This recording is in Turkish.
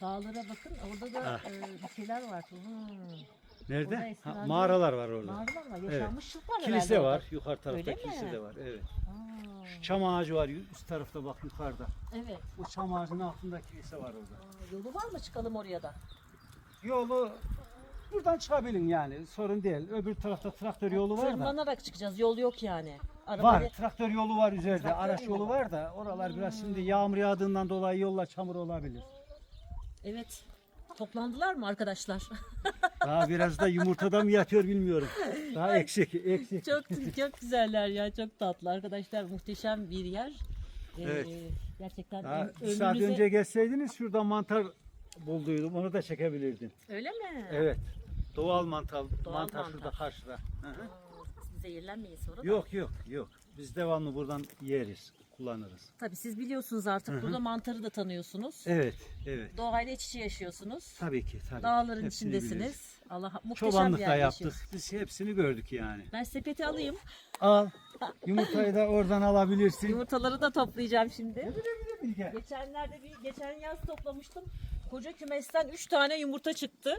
Dağlara bakın orada da Ha. e, bir şeyler var. Hmm. Orada Nerede? Ha, mağaralar var orada. Mağaralar var. Evet. Yaşanmışlık var Kilise herhalde var. orada. Yukarı tarafta Öyle kilise mi? de var. Evet. Aa, Çam ağacı var üst tarafta bak yukarıda. evet. O çam ağacının altında kilise var orada. Aa, yolu var mı çıkalım oraya da? Yolu buradan çıkabilin yani sorun değil. Öbür tarafta traktör yolu var da. Tırmanarak çıkacağız. Yol yok yani. Var. Traktör yolu var üzerinde. Traktör Araç yolu yolu var. da oralar biraz şimdi yağmur yağdığından dolayı yollar çamur olabilir. Evet. Toplandılar mı arkadaşlar? Daha biraz da yumurtada mı yatıyor bilmiyorum. Daha eksik, eksik. çok çok güzeller ya. Çok tatlı arkadaşlar. Muhteşem bir yer. Ee, Evet. Gerçekten Daha bir saat önce geçseydiniz şurada mantar bulduydum. Onu da çekebilirdim. Öyle mi? Evet. Doğal mantar, Doğal mantar, mantar. şurada karşıda. Hı hı. Aa, Zehirlenmeyin sonra da. Yok yok yok. Biz devamlı buradan yeriz, kullanırız. Tabii siz biliyorsunuz artık burada mantarı da tanıyorsunuz. Evet, evet. Doğayla iç içe yaşıyorsunuz. Tabii ki, tabii. Dağların Hepsini içindesiniz. biliriz. Allah muhteşem Çobanlık bir da yer yaptık. yaşıyorsunuz. Biz hepsini gördük yani. Ben sepeti alayım. Al. Yumurtayı da oradan alabilirsin. Yumurtaları da toplayacağım şimdi. Bilge. Geçenlerde bir geçen yaz toplamıştım. Koca kümesten 3 tane yumurta çıktı.